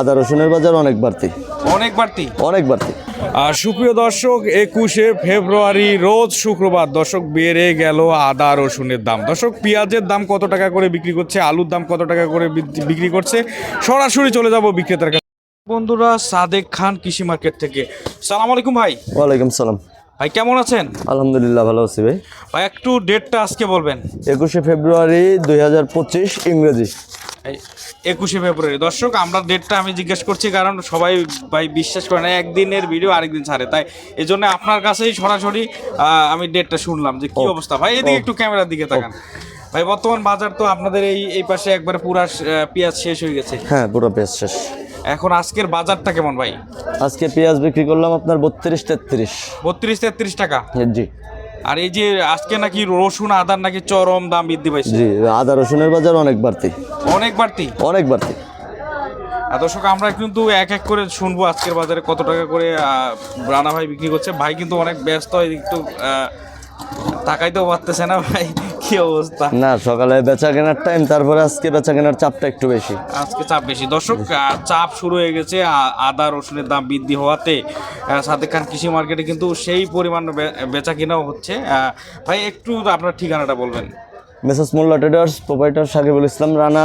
আদা রসুনের বাজার অনেক বাড়তি। অনেক বাড়তি? অনেক বাড়তি। আর সুপ্রিয় দর্শক একুশে ফেব্রুয়ারি রোজ শুক্রবার দর্শক বেড়ে গেল আদা রসুনের দাম। দর্শক পেঁয়াজের দাম কত টাকা করে বিক্রি করছে? আলুর দাম কত টাকা করে বিক্রি করছে? সরাসরি চলে যাব বিক্রেতার কাছে। বন্ধুরা সাদেক খান কৃষি মার্কেট থেকে। সালাম আলাইকুম ভাই। ওয়ালাইকুম সালাম। ভাই কেমন আছেন? আলহামদুলিল্লাহ ভালো আছি ভাই। ভাই একটু ডেটটা আজকে বলবেন। একুশে ফেব্রুয়ারি দুই হাজার পঁচিশ ইংরেজি। একুশে ফেব্রুয়ারি। দর্শক আমরা ডেটটা আমি জিজ্ঞেস করছি কারণ সবাই ভাই বিশ্বাস করে না একদিনের ভিডিও আরেকদিন ছাড়ে। তাই এই জন্য আপনার কাছেই সরাসরি আমি ডেটটা শুনলাম যে কি অবস্থা। ভাই এদিকে একটু ক্যামেরার দিকে তাকান। ভাই বর্তমান বাজার তো আপনাদের এই এই পাশে একবারে পুরা পেঁয়াজ শেষ হয়ে গেছে। হ্যাঁ পুরো পেঁয়াজ শেষ। এখন আজকের বাজারটা কেমন ভাই? আজকে পেঁয়াজ বিক্রি করলাম আপনার বত্রিশ তেত্রিশ। বত্রিশ তেত্রিশ টাকা। জি। আর এই যে আজকে নাকি রসুন আদার নাকি চরম দাম বৃদ্ধি পাইছে? জি আদা রসুনের বাজার অনেক বাড়তি। অনেক বাড়তি? অনেক বাড়তি। আর দর্শক আমরা কিন্তু এক এক করে শুনব আজকের বাজারে কত টাকা করে রানা ভাই বিক্রি করছে। ভাই কিন্তু অনেক ব্যস্ত একটু তাকাইতেও পারতেছে না ভাই। কি অবস্থা? না সকালে বেচা কেনার টাইম তারপরে আজকে বেচা কেনার চাপটা একটু বেশি। আজকে চাপ বেশি। দর্শক চাপ শুরু হয়ে গেছে আদা রসুনের দাম বৃদ্ধি হওয়াতে সাদেক খান কৃষি মার্কেটে কিন্তু সেই পরিমাণ বেচা কেনাও হচ্ছে। ভাই একটু আপনার ঠিকানাটা বলবেন। Messrs Molla traders proprietor Sakibul Islam Rana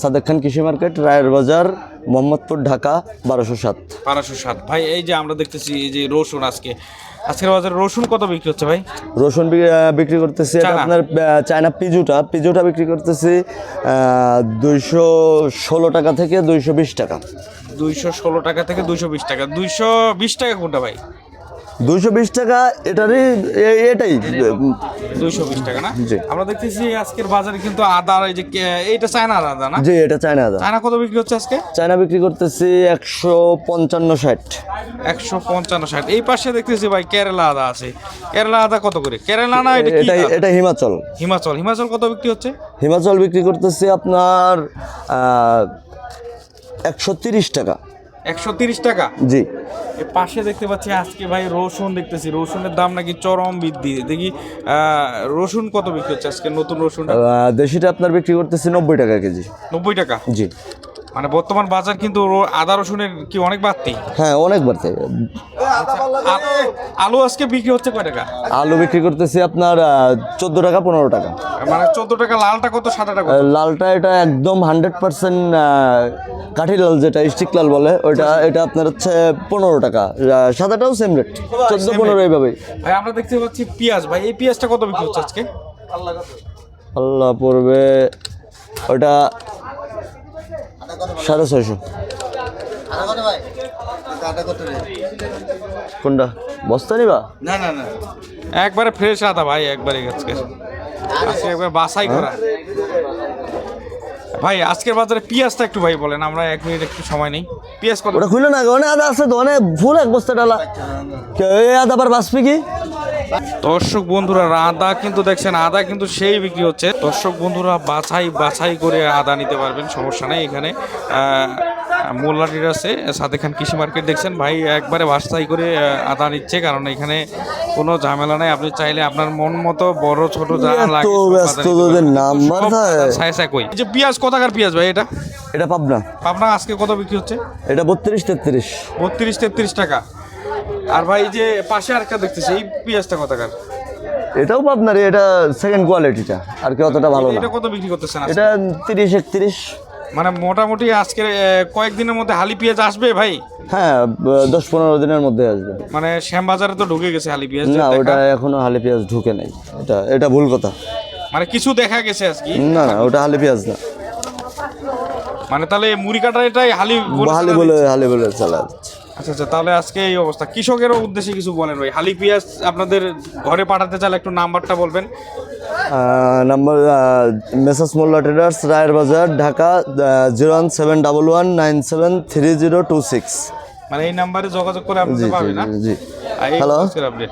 Sadek Khan Krishi market Rayer বাজার মোহাম্মদপুর ঢাকা বারোশো সাত। বারোশো সাত। ভাই এই যে আমরা দেখতেছি এই যে রসুন আজকে আজকের বাজারে রসুন কত বিক্রি হচ্ছে ভাই? রসুন বিক্রি করতেছি এটা চায়না? আপনার চায়না পিজুটা। পিজুটা বিক্রি করতেছি দুইশো ষোলো টাকা থেকে দুইশো বিশ টাকা। দুইশো ষোলো টাকা থেকে দুইশো বিশ টাকা। দুইশো বিশ টাকা কোনটা ভাই? দুইশো বিশ টাকা এটারই এটাই। দুইশো বিশ টাকা না? জি। আমরা দেখতেছি আজকের বাজারে কিন্তু আদা এই যে এইটা চায়না আদা না? জি এটা চায়না আদা। চায়না কত বিক্রি হচ্ছে আজকে? চায়না বিক্রি করতেছি একশো পঞ্চান্ন ষাট। একশো পঞ্চান্ন ষাট। এই পাশে দেখতেছি ভাই কেরালা আদা আছে। কেরালা আদা কত করে? কেরালা না এটা কি এটা এটা হিমাচল। হিমাচল। হিমাচল কত বিক্রি হচ্ছে? হিমাচল বিক্রি করতেছি আপনার একশো তিরিশ টাকা। একশো তিরিশ টাকা? জি। এ পাশে দেখতে পাচ্ছি আজকে ভাই রসুন দেখতেছি। রসুনের দাম নাকি চরম বৃদ্ধি। দেখি রসুন কত বিক্রি হচ্ছে আজকে? নতুন রসুন দেশিটা আপনার বিক্রি করতেছি নব্বই টাকা কেজি। নব্বই টাকা? জি। মানে বর্তমান বাজার কিন্তু আদা রসুনের কি অনেক বাড়তি? হ্যাঁ অনেক বাড়তে। আলু আজকে বিক্রি হচ্ছে কয় টাকা? আলু বিক্রি করতেছি আপনার চোদ্দ টাকা পনেরো টাকা। মানে চোদ্দ টাকা লালটা কত সাদাটা টাকা লালটা এটা একদম হান্ড্রেড পার্সেন্ট কাঠি লাল যেটা স্টিক লাল বলে ওইটা এটা আপনার হচ্ছে পনেরো টাকা। সাদাটাও সেম রেট চোদ্দ পনেরো এইভাবেই। ভাই আমরা দেখতে পাচ্ছি পেঁয়াজ। ভাই এই পেঁয়াজটা কত বিক্রি হচ্ছে আজকে? আল্লাহ পড়বে ওটা সাড়ে ছয়শো। কোনটা? বস্তা নিবা? না না না একবারে ফ্রেশ আদা ভাই একবারে আজকে। আজকে একবার বাসাই করা। ভাই আজকের বাজারে পেঁয়াজটা একটু ভাই বলেন আমরা এক মিনিট একটু সময় নেই। পেঁয়াজ কত? ওটা খুলে না অনেক আদা আছে তো অনেক ফুল এক বস্তা ডালা। কে, এই আদা আবার বাঁচবে কি? দর্শক বন্ধুরা আদা কিন্তু দেখছেন আদা কিন্তু সেই বিক্রি হচ্ছে। দর্শক বন্ধুরা বাছাই বাছাই করে আদা নিতে পারবেন সমস্যা নেই এখানে। মোল্লাটির আছে সাদে খান কৃষি মার্কেট দেখছেন। ভাই একবারে বাছাই করে আদা নিচ্ছে কারণ এখানে কোনো ঝামেলা নাই। আপনি চাইলে আপনার মন মতো বড় ছোট যা লাগে। নাম্বার যে পেঁয়াজ কোথাকার পেঁয়াজ ভাই এটা? এটা পাবনা। পাবনা আজকে কত বিক্রি হচ্ছে? এটা বত্রিশ তেত্রিশ। বত্রিশ তেত্রিশ টাকা। আর ভাই যে পাশে আরেকটা দেখতেছি এই পেঁয়াজটা কোথাকার এটাও পাবনার এটা সেকেন্ড কোয়ালিটিটা আর কি অতটা ভালো না। এটা কত বিক্রি করতেছেন এটা তিরিশ একত্রিশ। মানে মোটামুটি আজকের আহ, কয়েকদিনের মধ্যে হালি পেঁয়াজ আসবে ভাই? হ্যাঁ দশ পনেরো দিনের মধ্যে আসবে। মানে শ্যামবাজারে তো ঢুকে গেছে হালি পেঁয়াজ না ওটা এখনও হালি পেঁয়াজ ঢুকে নাই। এটা এটা ভুল কথা। মানে কিছু দেখা গেছে আজকে? না না ওটা হালি পেঁয়াজ না। মানে তাহলে মুড়ি কাটা এটাই হালি বলে হালি বলে হালি বলে চালা। আচ্ছা আচ্ছা তাহলে আজকে এই অবস্থা। কৃষকেরও উদ্দেশ্যে কিছু বলেন ভাই। হালি পেঁয়াজ আপনাদের ঘরে পাঠাতে চাইলে একটু নাম্বারটা বলবেন। Number Messrs Molla traders Rayer Bazar Dhaka zero one seven double one nine seven three zero two six. মানে এই নাম্বারে যোগাযোগ করে আপনি পাবেন না? জি হ্যালো আপনি আপডেট